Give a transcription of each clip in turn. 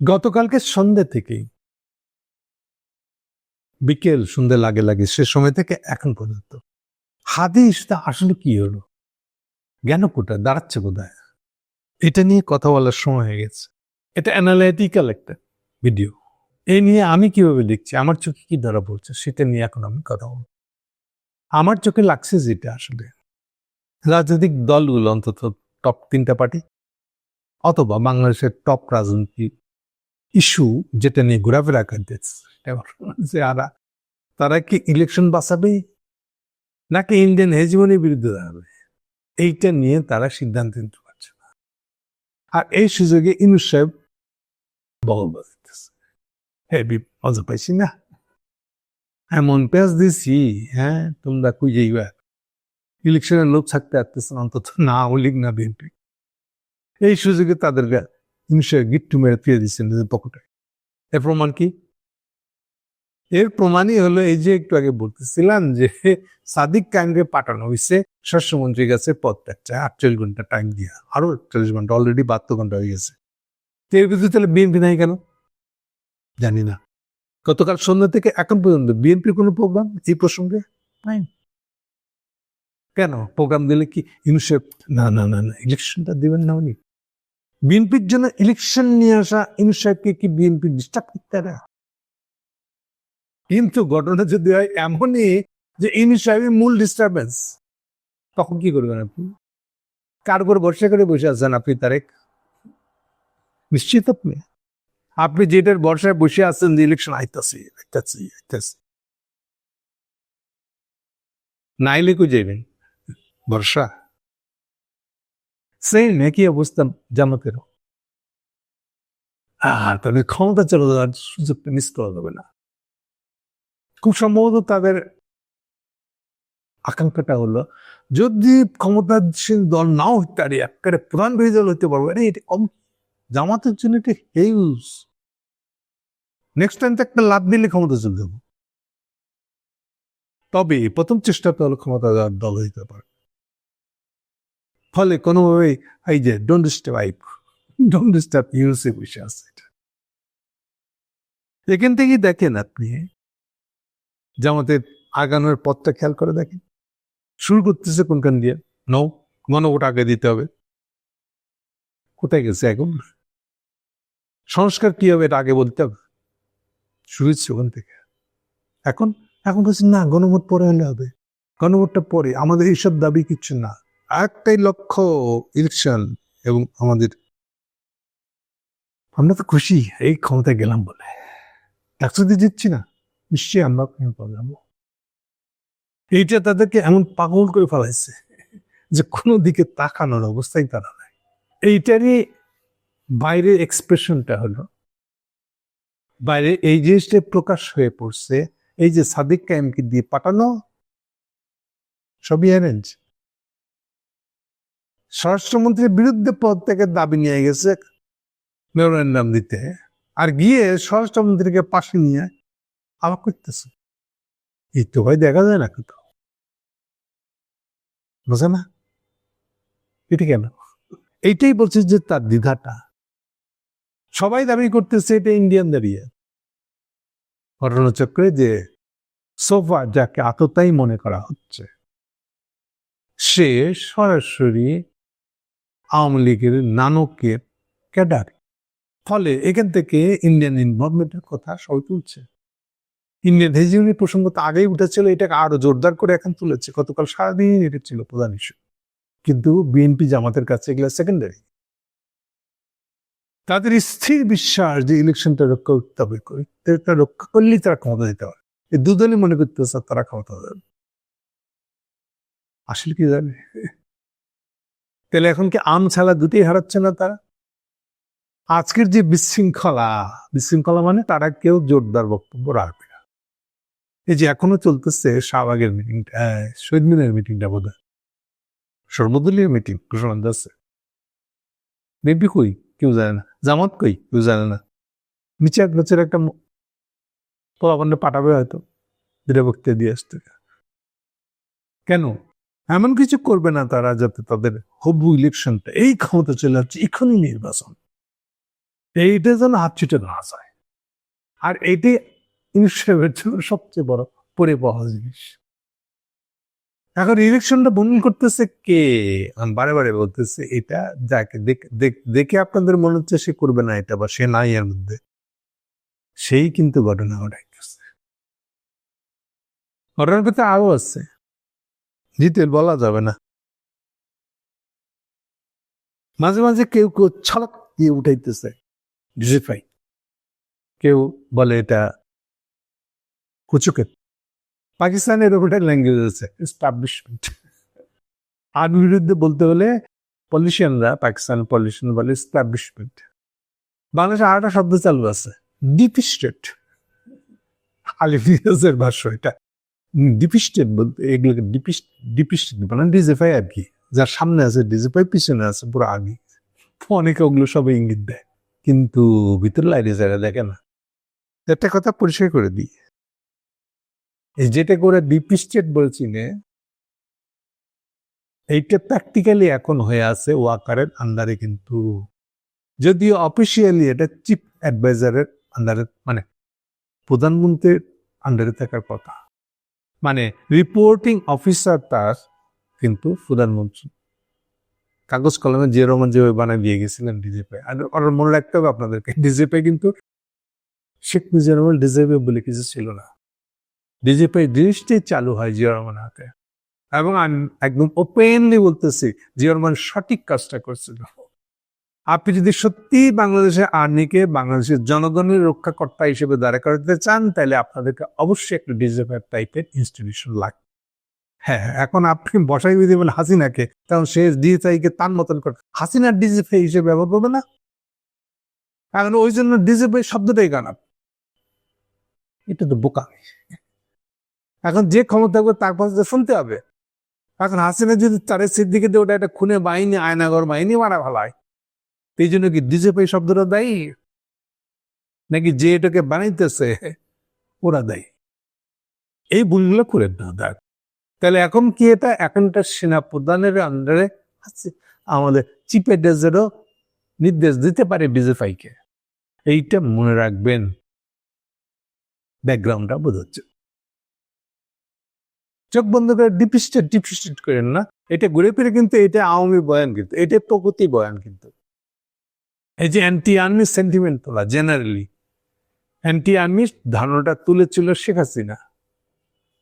গতকালকে সন্ধ্যে থেকেই। বিকেল সন্ধ্যে লাগে লাগে, সে সময় থেকে এখন পর্যন্ত। হাদিসটা আসলে কি হলো? জ্ঞান কোথায়? দাঁড়াচ্ছে কোথায়? এটা নিয়ে কথা বলার সময় হয়ে গেছে। এটা অ্যানালাইটিক্যাল একটা ভিডিও এই নিয়ে আমি কীভাবে দেখছি? আমার চোখে কি ধরা পড়ছে? সেটা নিয়ে এখন আমি কথা বলব। আমার চোখে লাগছে যেটা আসলে। রাজনৈতিক দলগুলো অন্তত টপ তিনটা পার্টি, অথবা বাংলাদেশের টপ রাজনৈতিক ইস্যু যেটা নিয়ে ঘোরাফেরা করতেছে যে আরা, তারা কি ইলেকশন বাঁচাবে? নাকি ইন্ডিয়ান হেজিমনির বিরুদ্ধে দাঁড়াবে? এইটা নিয়ে তারা সিদ্ধান্ত নিতে পারছে না। আর এই সুযোগে ইনুস সাহেব বগল বাজাইতেছে। হেবি মজা পাইছি না? এমন পেঁয়াজ দিছি হ্যাঁ তোমরা কুই যাইবা? ইলেকশনের লোক থাকতে পারতেছে অন্তত না লীগ না বিএনপি। এই সুযোগে তাদেরকে ইনশা গিট্টু মেরে ফিরে দিচ্ছেন নিজের পকেটে। এর প্রমাণ কি? এর প্রমাণই হলো এই যে একটু আগে বলতেছিলাম যে সাদিক কাইমকে পাঠানো হয়েছে স্বাস্থ্যমন্ত্রীর কাছে পদ ত্যাগছে আটচল্লিশ ঘণ্টা টাইম দিয়া। আরও একচল্লিশ ঘণ্টা অলরেডি বাহাত্তর ঘণ্টা হয়ে গেছে। এর ভিতরে তাহলে বিএনপি নাই কেন? জানি না। গতকাল সন্ধ্যা থেকে এখন পর্যন্ত বিএনপির কোনো প্রোগ্রাম এই প্রসঙ্গে নাই? কেন? প্রোগ্রাম দিলে কি ইউনিসেফ না না না না ইলেকশনটা দিবেন না উনি। বিএনপির জন্য ইলেকশন নিয়ে আসা ইউনিসেফকে কি বিএনপি ডিস্টার্ব করতে পারে? কিন্তু ঘটনা যদি হয় এমনই যে ইউনিসেফের মূল ডিস্টারবেন্স তখন কি করবেন আপনি? কার উপর ভরসা করে বসে আছেন আপনি, তারেক? নিশ্চিত আপনি? আপনি যেটার বর্ষায় বসে আছেন যে ইলেকশন আইতাছি আইতাছি আইতাছি। নাইলে কই যাইবেন? বর্ষা সেম একই অবস্থা জামাতেরও তাদের ক্ষমতা চলে যাওয়ার সুযোগটা মিস করা যাবে না। খুব সম্ভবত তাদের আকাঙ্ক্ষাটা হলো, যদি ক্ষমতাসীন দল নাও হইতে একেবারে প্রধান বিরোধী দল হইতে পারব এটা জামাতের জন্য এটা হেউজ নেক্সট টাইম তো একটা লাভ দিলে ক্ষমতা চলে যাব। তবে প্রথম চেষ্টাটা হলো ক্ষমতা দল হইতে পারে। ফলে কোনোভাবেই এই যে ডোন্ট ডিস্টার্ব ডোন্ট ডিস্টার্ব ইউসে বসে আছে এটা। এখান থেকেই দেখেন আপনি, জামাতের আগানোর পথটা খেয়াল করে দেখেন। শুরু করতেছে কোনখান দিয়ে? নৌ গণভোট আগে দিতে হবে। কোথায় গেছে এখন? সংস্কার কি হবে এটা আগে বলতে হবে? শুরু হচ্ছে ওখান থেকে। এখন? এখন বলছে না গণভোট পরে হলে হবে। গণভোটটা পরে, আমাদের এইসব দাবি কিচ্ছু না। একটাই লক্ষ্য ইলেকশন এবং আমাদের। আমরা তো খুশি, এই ক্ষমতায় গেলাম বলে। দিয়ে দিচ্ছি না, নিশ্চয়ই আমরা যাব এইটা তাদেরকে এমন পাগল করে ফেলাইছে যে কোনো দিকে তাকানোর অবস্থায় তারা নাই। এইটারই বাইরের এক্সপ্রেশনটা হলো, বাইরে এই জিনিসটা প্রকাশ হয়ে পড়ছে, এই যে সাদিক কায়েমকে দিয়ে পাঠানো, সবই অ্যারেঞ্জ স্বরাষ্ট্রমন্ত্রীর বিরুদ্ধে পদ থেকে দাবি নিয়ে গেছে মেমোরেন্ডাম দিতে। আর গিয়ে স্বরাষ্ট্রমন্ত্রীকে পাশে নিয়ে আবার করতেছে। এই তো ভাই, দেখা যায় না কোথাও। বোঝে না? এটা কেন? এইটাই বলছে যে তার দ্বিধাটা। সবাই দাবি করতেছে এটা ইন্ডিয়ান দাঁড়িয়ে ঘটনাচক্রে যে সোফা যাকে আততাই মনে করা হচ্ছে, সে সরাসরি আওয়ামী লীগের নানকের ক্যাডার। ফলে এখান থেকে ইন্ডিয়ান ইনভলভমেন্টের কথা সবাই তুলছে। ইন্ডিয়ান হেজিউনি প্রসঙ্গ তো আগেই উঠেছিল, এটাকে আরও জোরদার করে এখন তুলেছে। গতকাল সারাদিন এটা ছিল প্রধান ইস্যু কিন্তু বিএনপি জামাতের কাছে এগুলো সেকেন্ডারি তাদের স্থির বিশ্বাস যে ইলেকশনটা রক্ষা করতে হবে রক্ষা করলেই তারা ক্ষমতা দিতে পারে। এই দুদলই মনে করতেছে তারা ক্ষমতা দেবে। আসলে কি জানে? তাহলে এখন কি আম ছাড়া দুটোই হারাচ্ছে না তারা? আজকের যে বিশৃঙ্খলা বিশৃঙ্খলা মানে তারা কেউ জোরদার বক্তব্য রাখবে না। এই যে এখনও চলতেছে শাহবাগের মিটিংটা শহীদ মিনের মিটিংটা বোধ হয় সর্বদলীয় মিটিং ঘোষণা যাচ্ছে বিএনপি কই? কেউ জানে না। জামাত কই? কেউ জানে না। নিচে এক বছর একটা পোলাপান্ডে পাঠাবে হয়তো। যেটা বক্তৃতা দিয়ে আসতে। কেন? এমন কিছু করবে না তারা যাতে তাদের হবু ইলেকশনটা এই ক্ষমতা চলে আসছে, এখনই নির্বাচন। এইটা যেন হাত ছুটে না যায়। আর এটি ইনস্টাগ্রামের জন্য সবচেয়ে বড় পরিবহ জিনিস। এখন ইলেকশনটা বন্ধ করতেছে কে? আমি বারে বারে বলতেছে, এটা যাকে দেখ- আপনাদের মনে হচ্ছে সে করবে না এটা বা সে নাই এর মধ্যে। সেই কিন্তু ঘটনা ঘটাইতেছে। ঘটনার ভিতরে আরও আছে। জিতে বলা যাবে না। মাঝে মাঝে কেউ কেউ ছলক দিয়ে উঠাইতেছে ডিজিফাই কেউ বলে এটা কুচুকে পাকিস্তানের ওটা ল্যাঙ্গুয়েজ আছে এস্টাবলিশমেন্ট আর বিরুদ্ধে বলতে হলে পলিটিশিয়ানরা পাকিস্তান পলিটিশিয়ান বলে এস্টাবলিশমেন্ট বাংলাদেশে আরেকটা শব্দ চালু আছে ডিপ স্টেট ভাষ্য এটা। ডিপ স্টেট বলতে এগুলোকে ডিপ ডিপ স্টেট মানে ডিজিফাই আর কি। যার সামনে আছে ডিজিফাই, পিছনে আছে পুরো আগে অনেকে ওগুলো সব ইঙ্গিত দেয়। কিন্তু ভিতরে লাইনে যারা দেখে না। একটা কথা পরিষ্কার করে দিই। যেটা করে ডিপ স্টেট বলছি নে, এইটা প্র্যাকটিক্যালি এখন হয়ে আছে ওয়াকারের আন্ডারে কিন্তু, যদিও অফিসিয়ালি এটা চিফ অ্যাডভাইজারের আন্ডারে মানে প্রধানমন্ত্রীর আন্ডারে থাকার কথা। মানে রিপোর্টিং অফিসার তার কিন্তু প্রধানমন্ত্রী কাগজ কলমে যে রহমান যেভাবে বানায় দিয়ে গেছিলেন ডিজিপি আর মনে রাখতে হবে আপনাদেরকে ডিজিপি কিন্তু শেখ মুজিবুর রহমান ডিজিপি বলে কিছু ছিল না। ডিজিপি জিনিসটাই চালু হয় জিয়া রহমান হাতে। এবং একদম ওপেনলি বলতেছি, জিয়া রহমান সঠিক কাজটা করছিল। আপনি যদি সত্যি বাংলাদেশের আর্মিকে, বাংলাদেশের জনগণের রক্ষাকর্তা হিসেবে দাঁড়া করতে চান, তাহলে আপনাদেরকে অবশ্যই একটা ডিজিপি টাইপের ইনস্টিটিউশন লাগবে হ্যাঁ এখন আপনি বসাই দিয়ে দেবেন হাসিনাকে, তখন সে ডিজিটাইকে তার মতন করে হাসিনার ডিজিপি হিসেবে ব্যবহার করবে না? এখন ওই জন্য ডিজিপি শব্দটাই গান এটা তো বোকা। এখন যে ক্ষমতা থাকবে তার পাশে শুনতে হবে। এখন হাসিনা যদি তার সিদ্দিকে ওটা একটা খুনে বাহিনী, আয়নাগর বাহিনী, মারা ভালো হয়। এই জন্য কি ডিজিপি শব্দটা দায়ী? নাকি যে এটাকে বানাইতেছে, ওরা দায়ী? এই ভুলগুলো করেন না, দেখ। তাহলে এখন কি এটা? এখনটা সেনা প্রধানের আন্ডারে আমাদের চিফ এডভাইজারও নির্দেশ দিতে পারে বিজেপিকে এইটা মনে রাখবেন। ব্যাকগ্রাউন্ডটা বোঝাচ্ছে চোখ বন্ধ করে ডিপিস্টেড ডিপিস্টেড করেন না। এটা ঘুরে ফিরে কিন্তু এটা আওয়ামী বয়ান কিন্তু, এটা প্রগতি বয়ান কিন্তু। এই যে অ্যান্টি আর্মি সেন্টিমেন্ট তোলা জেনারেলি অ্যান্টি আর্মি ধারণাটা তুলেছিল শেখ হাসিনা।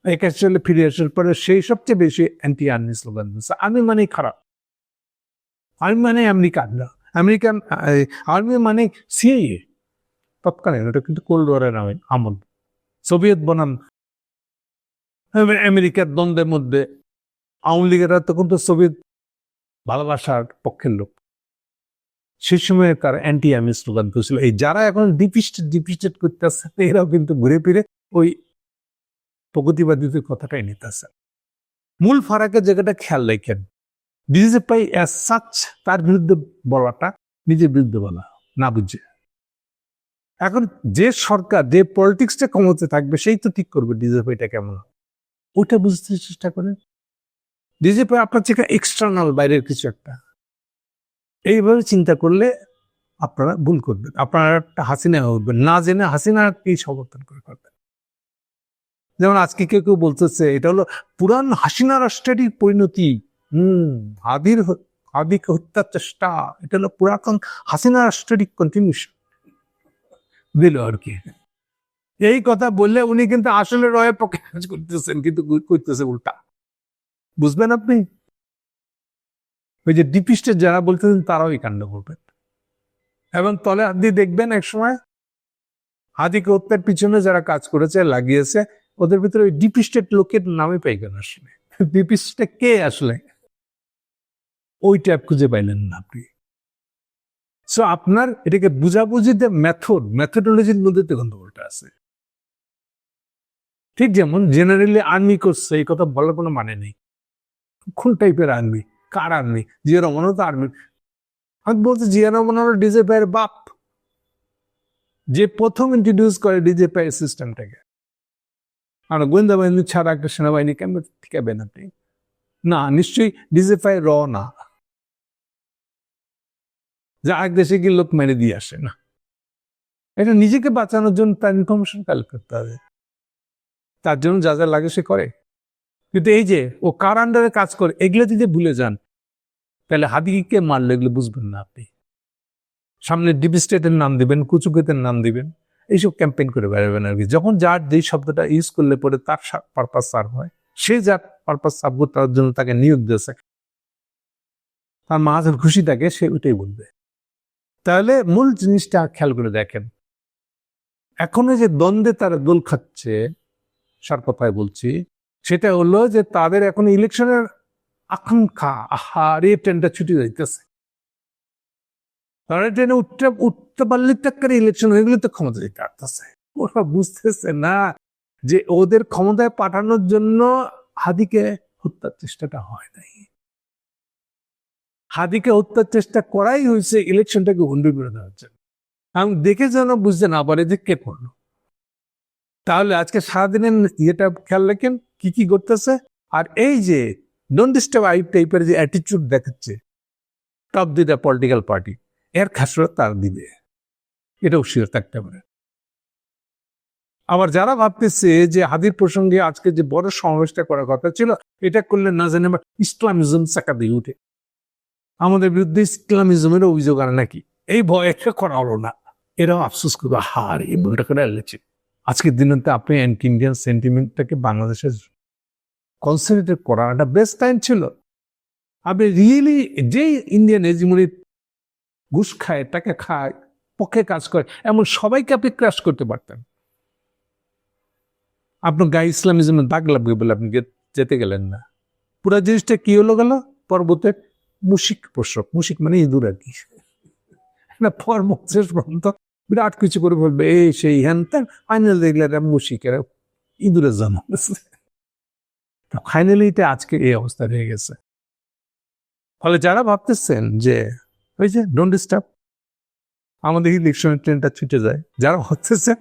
একাশ চলে ফিরে আসার পরে সেই সবচেয়ে বেশি অ্যান্টি আর্মি স্লোগান দিচ্ছে আর্মি মানে খারাপ। আর্মি মানে আমেরিকা না। আমেরিকান আর্মি মানে সিআইএ তৎকালীন ওটা কিন্তু কোল্ড ওয়ারের আমল। সোভিয়েত বনাম। আমেরিকার দ্বন্দ্বের মধ্যে আওয়ামী লীগেরা তখন তো সোভিয়েত ভালোবাসার পক্ষের লোক। সেই সময় কার অ্যান্টি আর্মি স্লোগান করেছিল এই যারা এখন ডিপিস্টেড ডিপিস্টেড করতে আসছে এরাও কিন্তু ঘুরে ফিরে ওই প্রগতিবাদীদের কথাটাই নিতেছে। মূল ফারাকের জায়গাটা খেয়াল রাখেন। বিজেপি অ্যাজ সাচ তার বিরুদ্ধে বলাটা নিজের বিরুদ্ধে বলা, না বুঝে। এখন যে সরকার, যে পলিটিক্সটা ক্ষমতা থাকবে, সেই তো ঠিক করবে ডিজেপিটা কেমন। ওইটা বুঝতে চেষ্টা করেন। ডিজেপি আপনার থেকে এক্সটার্নাল বাইরের কিছু একটা। এইভাবে চিন্তা করলে আপনারা ভুল করবেন। আপনারা একটা হাসিনা উঠবেন। না জেনে হাসিনাকেই সমর্থন করে করবেন? যেমন আজকে কেউ কেউ বলতেছে, এটা হলো পুরান হাসিনা রাষ্ট্রেরই পরিণতি। হম, হাদির হাদিকে হত্যার চেষ্টা। এটা হলো পুরাতন হাসিনা রাষ্ট্রেরই কন্টিনিউশন দিল আর কি। এই কথা বললে উনি কিন্তু আসলে রয়ের পক্ষে কাজ করতেছেন, কিন্তু করতেছে উল্টা। বুঝবেন আপনি? ওই যে ডিপিস্টে যারা বলতেছেন, তারাও এই কাণ্ড করবেন এবং তলে দিয়ে দেখবেন এক সময় হাদিকে হত্যার পিছনে যারা কাজ করেছে, লাগিয়েছে, ওদের ভিতরে ওই ডিপিস্টেড লোকের নামে পাইবেন আসলে। ডিপিস্টে কে আসলে? ওই ট্যাপ খুঁজে পাইলেন না আপনি। সো আপনার এটাকে বুঝাবুঝিতে মেথড মেথডোলজির মধ্যে তো গন্ডগোলটা আছে। ঠিক যেমন জেনারেলি আর্মি করছে, এই কথা বলার কোনো মানে নেই। কোন টাইপের আর্মি কার আর্মি জিয়া রহমানও তো আর্মি আমি বলছি, জিয়া রহমান হলো ডিজেপাইয়ের বাপ। যে প্রথম ইন্ট্রোডিউস করে ডিজেপাই সিস্টেমটাকে আর গোয়েন্দা বাহিনী ছাড়া একটা সেনাবাহিনী কেমন টিকাবেন আপনি? না, নিশ্চয়ই ডিজেফাই র না। যা এক দেশে গিয়ে লোক মেরে দিয়ে আসে না। এটা নিজেকে বাঁচানোর জন্য তার ইনফরমেশন কালেক্ট করতে হবে। তার জন্য যা যা লাগে সে করে। কিন্তু এই যে ও কার আন্ডারে কাজ করে, এগুলো যদি ভুলে যান, তাহলে হাদিকে মারলে এগুলো বুঝবেন না আপনি। সামনে ডিপি স্টেটের নাম দিবেন, কুচুকেতের নাম দিবেন, এইসব ক্যাম্পেইন করে বেড়াবেন আর কি। যখন যার যেই শব্দটা ইউজ করলে পরে তার পারপাস সার্ভ হয়। সে যার পারপাস সার্ভ করার জন্য তাকে নিয়োগ দিয়েছে। তার মাঝের খুশি থাকে, সে ওইটাই বলবে। তাহলে মূল জিনিসটা খেয়াল করে দেখেন। এখনও যে দ্বন্দ্বে তারা দোল খাচ্ছে সার কথায় বলছি সেটা হলো যে তাদের এখন ইলেকশনের আকাঙ্ক্ষা আহারে ট্রেনটা ছুটি যাইতেছে। তারা ট্রেনে উঠতে উঠতে পারলে টাক্কার ইলেকশন হয়ে গেলে তো ক্ষমতা দিতে পারতেছে। ওরা বুঝতেছে না যে ওদের ক্ষমতায় পাঠানোর জন্য হাদিকে হত্যার চেষ্টাটা হয় নাই। হাদিকে হত্যার চেষ্টা করাই হয়েছে ইলেকশনটাকে হুন্ডি করে দেওয়ার জন্য। আমি দেখে যেন বুঝতে না পারে যে কে করল। তাহলে আজকে সারাদিনের ইয়েটা খেয়াল রাখেন কি কি করতেছে আর এই যে ডোন্ট ডিস্টার্ব আই টাইপের যে অ্যাটিচিউড দেখাচ্ছে টপ দুইটা পলিটিক্যাল পার্টি এর খাসরত তার দিবে। এটাও শিওর থাকতে পারে। আবার যারা ভাবতেছে যে হাদির প্রসঙ্গে আজকে যে বড় সমাবেশটা করার কথা ছিল, এটা করলে না জানি আবার ইসলামিজম চাকা দিয়ে উঠে। আমাদের বিরুদ্ধে ইসলামিজমের অভিযোগ আর নাকি? এই ভয় একটা করা হলো না। এরাও আফসোস করবে হার এই বইটা করে এলেছে? আজকের দিনেতে আপনি অ্যান্টি ইন্ডিয়ান সেন্টিমেন্টটাকে বাংলাদেশের কনসেন্ট্রেট করার একটা বেস্ট টাইম ছিল। আপনি রিয়েলি যেই ইন্ডিয়ান হেজিমনি ঘুষ খায় টাকা খায়, পক্ষে কাজ করে, এমন সবাইকে আপনি ক্রাশ করতে পারতেন। আপনার গায়ে ইসলামিজমের দাগ লাগবে বলে আপনি যেতে গেলেন না। পুরা জিনিসটা কি হলো গেল? পর্বতে মুশিক প্রসব। মুশিক মানে ইঁদুর আর কি। না পর্বত শেষ পর্যন্ত বিরাট কিছু করে বলবে এই সেই হ্যান ত্যান ফাইনাল দেখলে এটা মুশিক এরা ইঁদুরের জন্ম। ফাইনালি এটা আজকে এই অবস্থা হয়ে গেছে। ফলে যারা ভাবতেছেন যে, ওই যে ডোন্ট ডিস্টার্ব আমাদের ইলেকশনের ট্রেনটা ছুটে যায়। যারা ভাবতেছেন,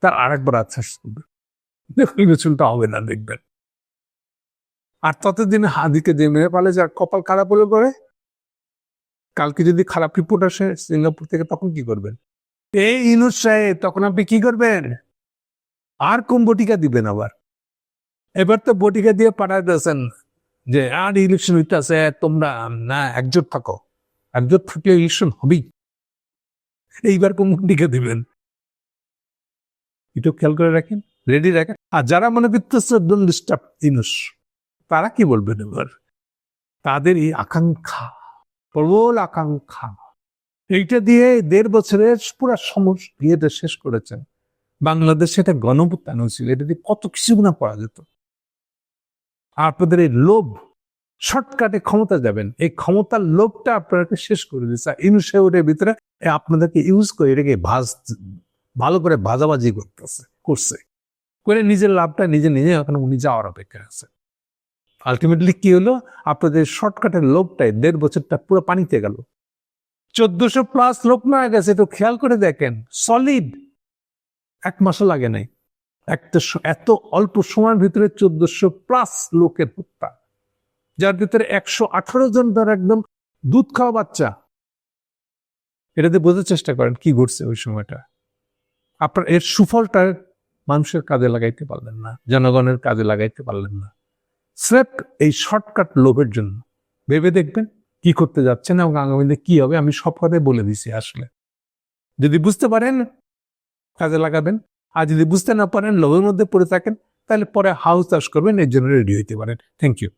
তার আরেকবার আশ্বাস করবে। কিছুটা হবে না, দেখবেন। আর ততদিন হাদিকে যে মেরে পালে যার কপাল খারাপ হলে করে কালকে যদি খারাপ রিপোর্ট আসে, সিঙ্গাপুর থেকে তখন কি করবেন? এই ইনুস সাহেব, তখন আপনি কি করবেন? আর কোন বটিকা দিবেন আবার? এবার তো বটিকা দিয়ে পাঠাই দিয়েছেন যে, আর ইলেকশন হইতেছে, তোমরা না, একজোট থাকো। একজোট থাকলে ইলেকশন হবেই। এইবার কোন বটিকা দিবেন? একটু খেয়াল করে রাখেন রেডি রাখেন। আর যারা মনে করতেছে ডোন্ট ডিস্টার্ব ইনুস, তারা কি বলবেন এবার? তাদের এই আকাঙ্ক্ষা, প্রবল আকাঙ্ক্ষা। এইটা দিয়ে দেড় বছরের পুরা সমস্ত ইয়েটা শেষ করেছেন। বাংলাদেশে এটা গণপুত্তান ছিল এটা দিয়ে কত কিছু না করা যেত। আপনাদের এই লোভ, শর্টকাটে ক্ষমতা যাবেন, এই ক্ষমতার লোভটা আপনাকে শেষ করে দিচ্ছে ইনসেউরের ভিতরে আপনাদেরকে ইউজ করে এটাকে ভাজ, ভালো করে ভাজাভাজি করতেছে, করছে। করে নিজের লাভটা নিজে নিজে এখন উনি যাওয়ার অপেক্ষা আছে। আলটিমেটলি কি হলো? আপনাদের শর্টকাটের লোভটাই দেড় বছরটা পুরো পানিতে গেল। চোদ্দশো প্লাস লোক মারা গেছে, তো খেয়াল করে দেখেন সলিড এক মাসও লাগে নাই। একটা এত অল্প সময়ের ভিতরে চোদ্দশো প্লাস লোকের হত্যা। যার ভিতরে একশো আঠারো জন তার একদম দুধ খাওয়া বাচ্চা। এটাতে বোঝার চেষ্টা করেন, কি ঘটছে ওই সময়টা? আপনার এর সুফলটা মানুষের কাজে লাগাইতে পারলেন না, জনগণের কাজে লাগাইতে পারলেন না। স্রেফ এই শর্টকাট লোভের জন্য। ভেবে দেখবেন কি করতে যাচ্ছেন এবং আগামীতে কি হবে আমি সব কথাই বলে দিছি আসলে। যদি বুঝতে পারেন, কাজে লাগাবেন। আর যদি বুঝতে না পারেন লোভের মধ্যে পড়ে থাকেন, তাহলে পরে হাউস চাষ করবেন, এর জন্য রেডি হইতে পারেন। Thank you